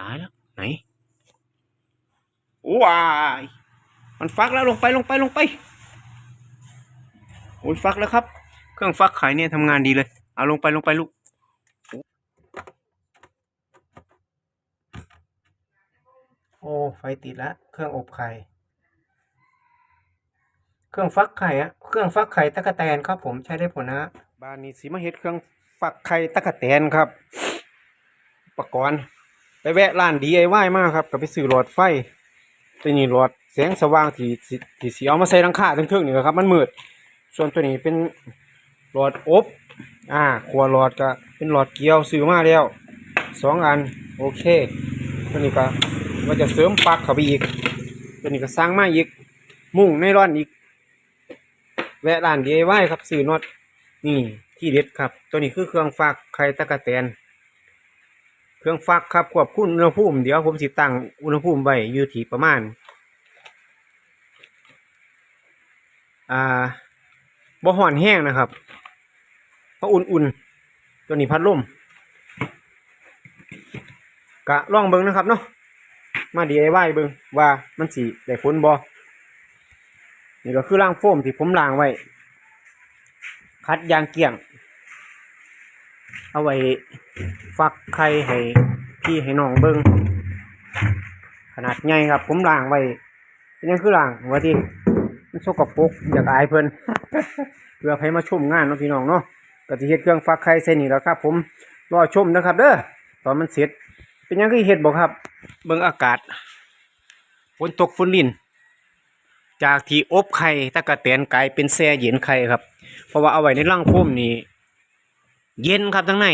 ตายแล้ว ไหนว้ายมันฟักแล้วลงไปลงไปลงไปโอ้ยฟักแล้วครับ เครื่องฟักไข่เนี่ยทำงานดีเลย เอาลงไปลงไปลูกโอ้ไฟติดแล้วเครื่องอบไข่ เครื่องฟักไข่อะเครื่องฟักไข่ตะกะแตนครับผมใช้ได้ผลนะบ้านนี้สีมาเฮ็ดเครื่องฟักไข่ตะกะแตนครับ อุปกรณ์ไป แวะร้าน DIY มากครับก็ไปซื้อหลอดไฟตัวนี้หลอดแสงสว่างที่ที่สีเอามาใส่หลังคาทั้งเทิงนี่ครับ มันมืด ส่วนตัวนี้เป็นหลอดอบอ่าขวดหลอดก็เป็นหลอดเกลียวซื้อมาแล้วสองอันโอเค ตัวนี้ก็ว่าจะเสริมปลั๊กเข้าไปอีก ตัวนี้ก็สร้างมาอีก มุ่งในร้อนอีก แวะร้าน DIY ครับซื้อน็อตนี่ที่เด็ดครับ ตัวนี้คือเครื่องฟักไข่ตะกะแตน เครื่องฟักครับควบคุมอุณหภูมิเดี๋ยวผมสิตั้งอุณหภูมิไว้อยู่ที่ประมาณอ่าบ่ห่อนแห้งนะครับเพราะอุ่นๆตัวนี้พัดลมกะลองเบิงนะครับเนาะมา DIY เบิงว่ามันสิได้ผลบ่นี่ก็คือล่างโฟมที่ผมล้างไว้ คัดยางเกี่ยง เอาไว้ฟักไข่ให้พี่ให้น้องเบิงขนาดใหญ่ครับ ผมล้างไว้เป็นยังคือล้างว่าที่มันสกปรกอยากอายเพิ่นเพื่อให้มาชมงานเนาะพี่น้องเนาะก็สิเฮ็ดเครื่องฟักไข่ใส่นี่แล้วครับ ผมรอชมนะครับ เด้อตอนมันเสร็จ เป็นยังคือเฮ็ดบ่ครับ เบิ่งอากาศฝนตกฝนลินจากที่อบไข่ตะกะแตนกลายเป็นแช่เย็นไข่ครับ เพราะว่าเอาไว้ในร่างโฟมนี่ เย็นครับทั้งใน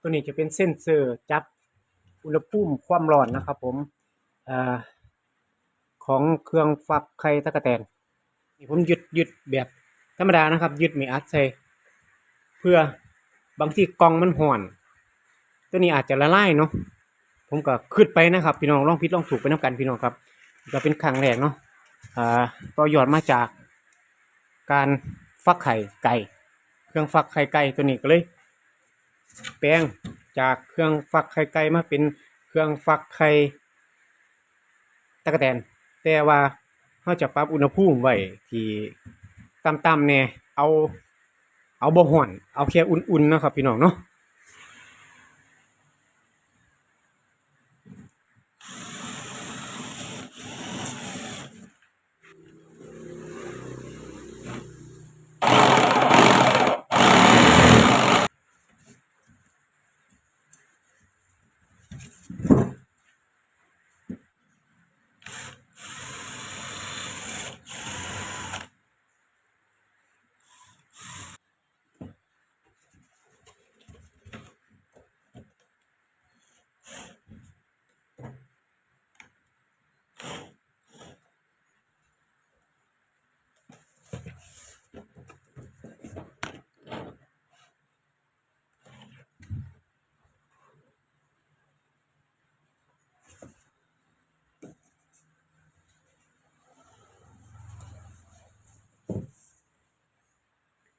ตัวนี้จะเป็นเส้นเซอร์จับอุณหภูมิความร้อนนะครับ ผมอของเครื่องฟักไข่ตะกะแตนนี่ผมยึดยึดแบบธรรมดานะครับ ยึดม่อัดใส่เพื่อบางทีกล่องมันห่อน ตัวนี้อาจจะละลายเนาะผมก็ขึ้นไปนะครับ พี่น้องลองผิดลองถูกไปน้ำกันพี่น้องครับก็เป็นครั้งแรกเนาะอ่าต่อยอดมาจากการฟักไข่ไก่ เครื่องฟักไข่ไก่ตัวนี้ก็เลย แปลงจากเครื่องฟักไข่ไก่มาเป็นเครื่องฟักไข่ตะกะแตน แต่ว่าเขาจะปรับอุณหภูมิไว้ที่ต่ำๆเนี่ยเอา เอาบ่ห่อน เอาแค่อุ่นๆนะครับพี่น้องเนาะ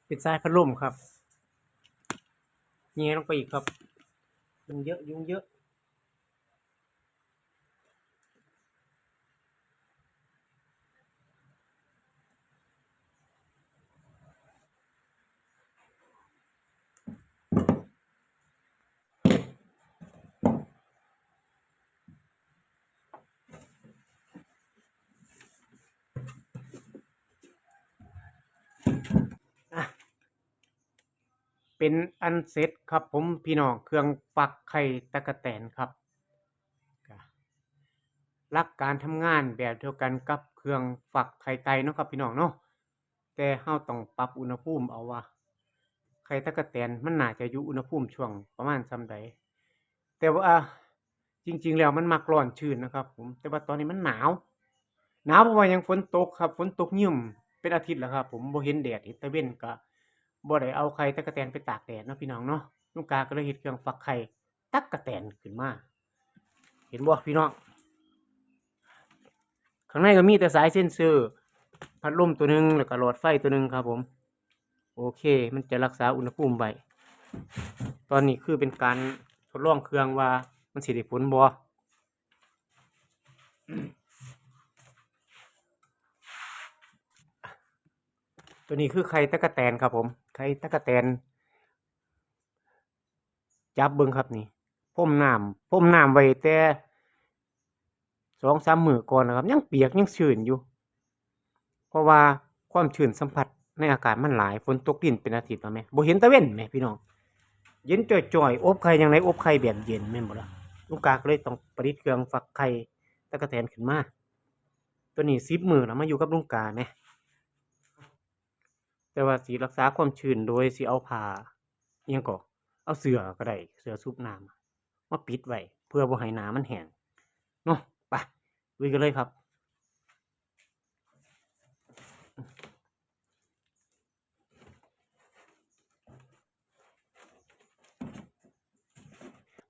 ปิดสายพัดลมครับเงี้ยลงไปอีกครับ มันเยอะยุ่งเยอะ เป็นอันเสร็จครับผมพี่น้องเครื่องฟักไข่ตะกะแตนครับก็หลักการทำงานแบบเดียวกันกับเครื่องฟักไข่ไก่เนาะครับพี่น้องเนาะแต่เฮาต้องปรับอุณหภูมิเอาว่าไข่ตะกะแตนมันน่าจะอยู่อุณหภูมิช่วงประมาณส่ำใดแต่ว่าจริง ๆ แล้วมันมักร้อนชื้นนะครับ ผม แต่ว่าตอนนี้มันหนาว หนาวเพราะว่ายังฝนตกครับฝนตกยิ่มเป็นอาทิตย์แล้วครับ ผมบ่เห็นแดดเห็นตะเว้นก็ บ่ได้เอาไข่ตะกะแตนไปตากแดดเนาะพี่น้องเนาะลุงกาก็เลยเฮ็ดเครื่องฟักไข่ตะกะแตนขึ้นมา เห็นบ่พี่น้อง ข้างในก็มีแต่สายเซ็นเซอร์พัดลมตัวหนึงแล้วก็หลอดไฟตัวหนึงครับผม โอเค มันจะรักษาอุณหภูมิไว้ตอนนี้คือเป็นการทดลองเครื่องว่ามันสิได้ผลบ่ ตัวนี้คือไข่ตะกะแตนครับผม ไข่ตะกะแตน จับเบิ่งครับนี่พ่มน้ำพ่มน้ำไว้แต่สองสามมือก่อนนะครับ ยังเปียกยังชื้นอยู่ เพราะว่าความชื้นสัมผัสในอากาศมันหลายฝนตกดินเป็นอาทิตย์แล้วแม่บ่เห็นตะเว้นแม่พี่น้องเย็นจ่อยๆอบไข่ยังไงอบไข่แบบเย็นแม่นบ่ละลูกกากเลยต้องประดิษฐ์เครื่องฟักไข่ตะกะแตนขึ้นมาตัวนี้ซิปมือแล้วมาอยู่กับลุงกาแหม แต่ว่าสีรักษาความชื้นโดยสิเอาผ้ายังก็เอาเสือก็ได้เสือซุบน้ำมาปิดไว้เพื่อบ่ให้น้ำมันแห้งเนาะไปลุยกันเลยครับ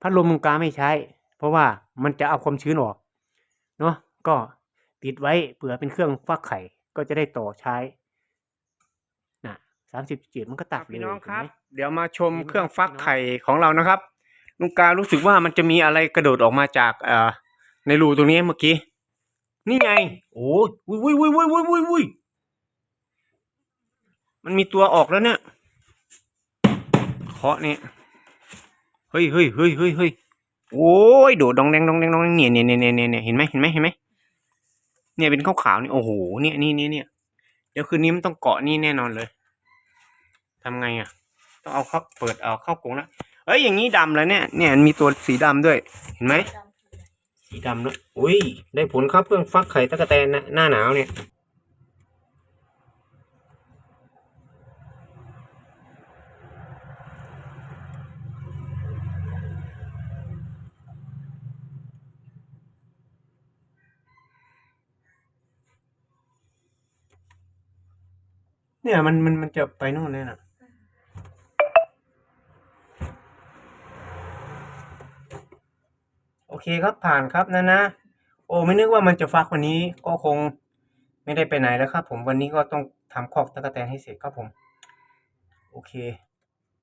พัดลมลุงกาไม่ใช้ เพราะว่ามันจะเอาความชื้นออกเนาะก็ติดไว้เผื่อเป็นเครื่องฟักไข่ก็จะได้ต่อใช้ สามสิบจุดมันก็ตัดเลยพี่น้องครับเห็ไหมเดี๋ยวมาชมเครื่องฟักไข่ของเรานะครับลุงการู้สึกว่ามันจะมีอะไรกระโดดออกมาจากเอ่อในรูตรงนี้เมื่อกี้ นี่ไง โอ้ยวุ้ยวุ้ยวุ้ยวุ้ยวุ้ยวุ้ยวุ้ยมันมีตัวออกแล้วเนี่ยเคาะเนี่ยเฮ้ยเฮ้ยเฮ้ยเฮ้ยเฮ้ยโอ้ยโดดดองแดงดองแดงดองแดงเนี่ยเนี่ยเนี่ยเนี่ยเนี่ยเห็นไหมเห็นไหมเห็นไหมเนี่ยเป็นขาวขาวๆนี่โอ้โหเนี่ยนี่นี่เนี่ยเดี๋ยวคืนนี้มันต้องเกาะนี่แน่นอนเลย ทำไงอะ ต้องเอาเข้าเปิดเอาเข้ากรงแล้วเอ้ยอย่างนี้ดำแล้วเนี่ย เนี่ยมีตัวสีดำด้วย เห็นไหมสีดำด้วยอุ้ยได้ผลครับเครื่องฟักไข่ตะกะแตนนะหน้าหนาวเนี่ยเนี่ยมันมันมันจะไปนู่นเลยน่ะ โอ เคครับผ่านครับนะนะ โอ้ไม่นึกว่ามันจะฟักวันนี้ก็คงไม่ได้ไปไหนแล้วครับ ผมวันนี้ก็ต้องทำคอกตะกะแตนให้เสร็จครับผม โอเค